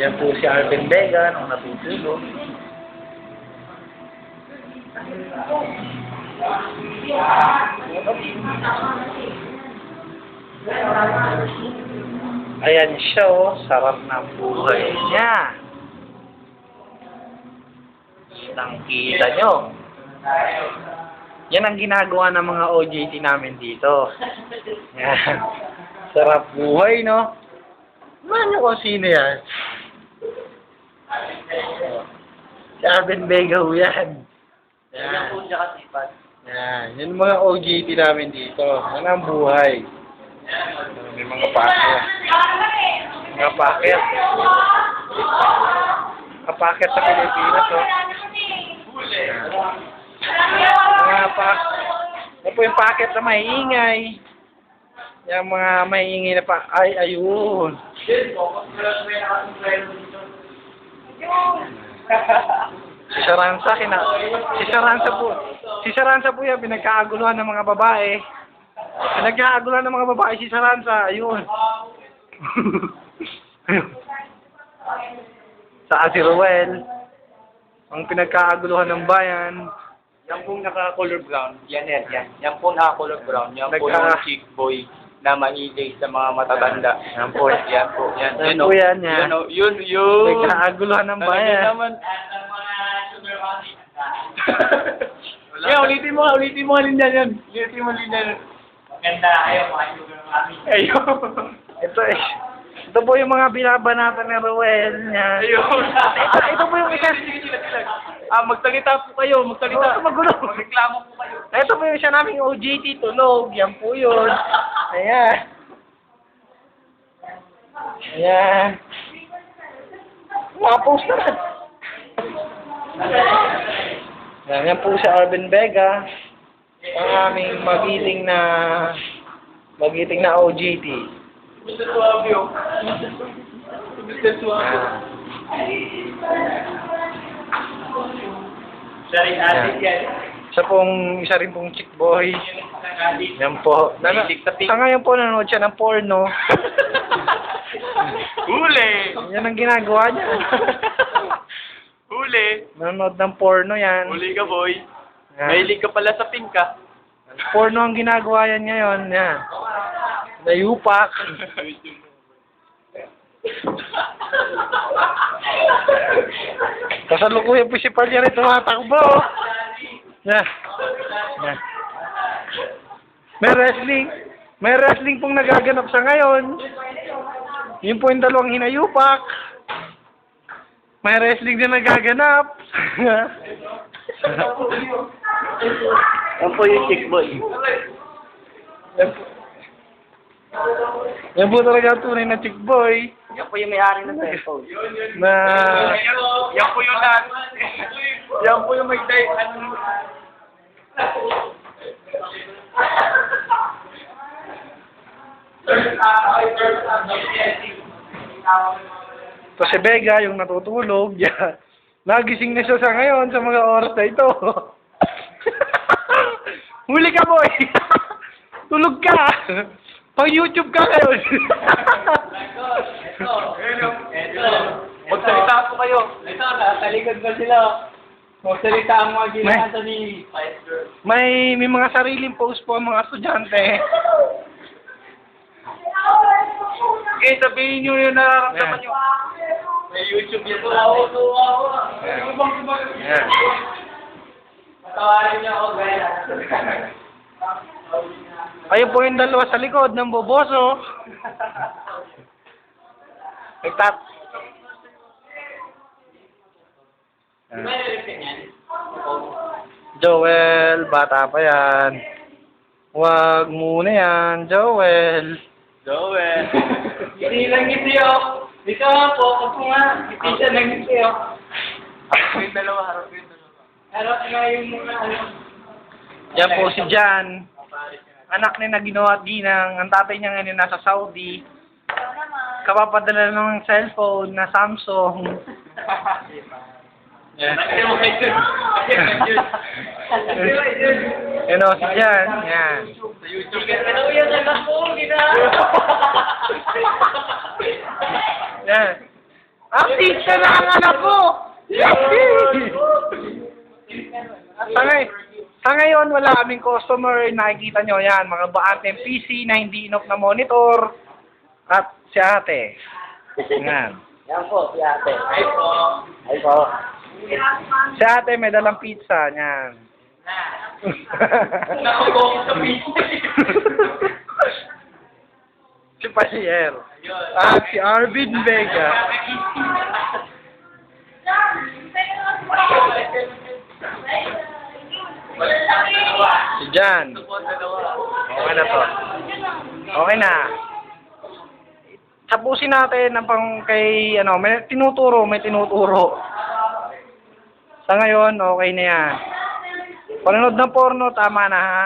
Yan po si Arvin Vega nung natutulog. Ayan siya oh, sarap ng buhay niya. Tangkita nyo. Yan ang ginagawa ng mga OJT namin dito. Yan. Sarap buhay, no? Man kung sino yan. Si Arvin Vega ho yan. Yan. Yan. Yan mga OJT namin dito. Yan ang buhay. May mga packet. Mga packet. Mga packet sa Pilipinas, oh. Yan. Mga pak. Yan po yung packet na maingay. Yung mga maingay na pa. Ay, ayun. Si Saransa, kina, si Saransa po, si Saransa po yan, pinagkaaguluhan ng mga babae. Pinagkaaguluhan ng mga babae si Saransa, ayun. ayun. Sa si Ruel, ang pinagkaaguluhan ng bayan, Yan pong naka-color brown, yan yan, yan. Yan po naka-color brown, yan po Nagka- yung chick boy na mahilig sa mga matatanda. Yan po. Yan po, yan. Yan po yan, yan. Yun, yun, yun. nagkaaguluhan ng Talaga bayan. naman. Yeah, ulitin mo, ulitin mo alin yan, yan. Ulitin mo alin yan. Maganda kayo, mga sugar mami. Ayun. Ito eh. Ito po yung mga binabanatan ni Ruel. Yan. Ayun. Ito, ito po yung isa. Ah, magsalita po kayo, magsalita. Oh, magulo. Magreklamo po kayo. Ito po yung isa naming OJT tulog. Yan po yun. Ayan. Ayan. Mga poster. Yan, yan po si Arvin Vega. Ang aming magiting na magiting na OJT. Mr. Suavio. Mr. Suavio. Sharing addict yan. Isa pong, isa rin pong chick boy. Yan po. Nana, sa sa ngayon po nanonood siya ng porno. Huli! Yan ang ginagawa niya. Huli! Nanonood ng porno yan. Huli ka, boy. Yan. Mahilig ka pala sa pink, ka. Porno ang ginagawa yan ngayon. Yan. Nayupak. Kasalukuyan po si Palya rin tumatakbo. Yan. Yan. May wrestling. May wrestling pong nagaganap sa ngayon. Yun po yung dalawang hinayupak. May wrestling na nagaganap. Yan po yung chick boy. Yan po. Talaga ang tunay na chick boy Yan po yung may-ari ng cellphone. na Yan po yung lahat. Yan po yung may day. to si Vega yung natutulog. Yan. Nagising na siya sa ngayon sa mga oras na ito. Huli ka boy! Tulog ka! Pang YouTube ka ngayon! Magsalita po kayo. Ito, nakalikod ba sila? Magsalita ang mga ginagawa ni may, may mga sariling post po ang mga estudyante. Okay, sabihin nyo yung nararamdaman nyo. May YouTube yan. Tuwa tuwa ako. Yan. Ano bang Yan. Patawarin niyo ako, gaya. Ayun po yung dalawa sa likod ng boboso. Nagtat... Joel, bata pa yan. Huwag muna yan, Joel. Joel. Hindi lang ngiti oh. Dito nga po, ako nga. Ngiti siya ng ngiti oh. Harap yung dalawa, harap yung dalawa. Harap nga yung mga ano. Yan po si Jan. Anak ni na ginawa at ginang. Ang tatay niya ngayon nasa Saudi. Kapapadala ng cellphone na Samsung. Yan. Yan o, si Jan. Yan. Yan? Anak ko, gina. Ang pizza na ang anak ko! sa, ngay sa ngayon, wala kaming customer. Nakikita nyo yan, mga baanteng PC na hindi inop na monitor. At si ate. Yan. Yan po, si ate. Ay po. Ay po. Si ate may dalang pizza. Yan. Nakabok sa pizza. si Pasier. At si Arvin Vega. Si Jan. Okay na to. Okay na. Tapusin natin ang pang kay ano, may tinuturo, may tinuturo. Sa ngayon, okay na yan. Panonood ng porno, tama na ha.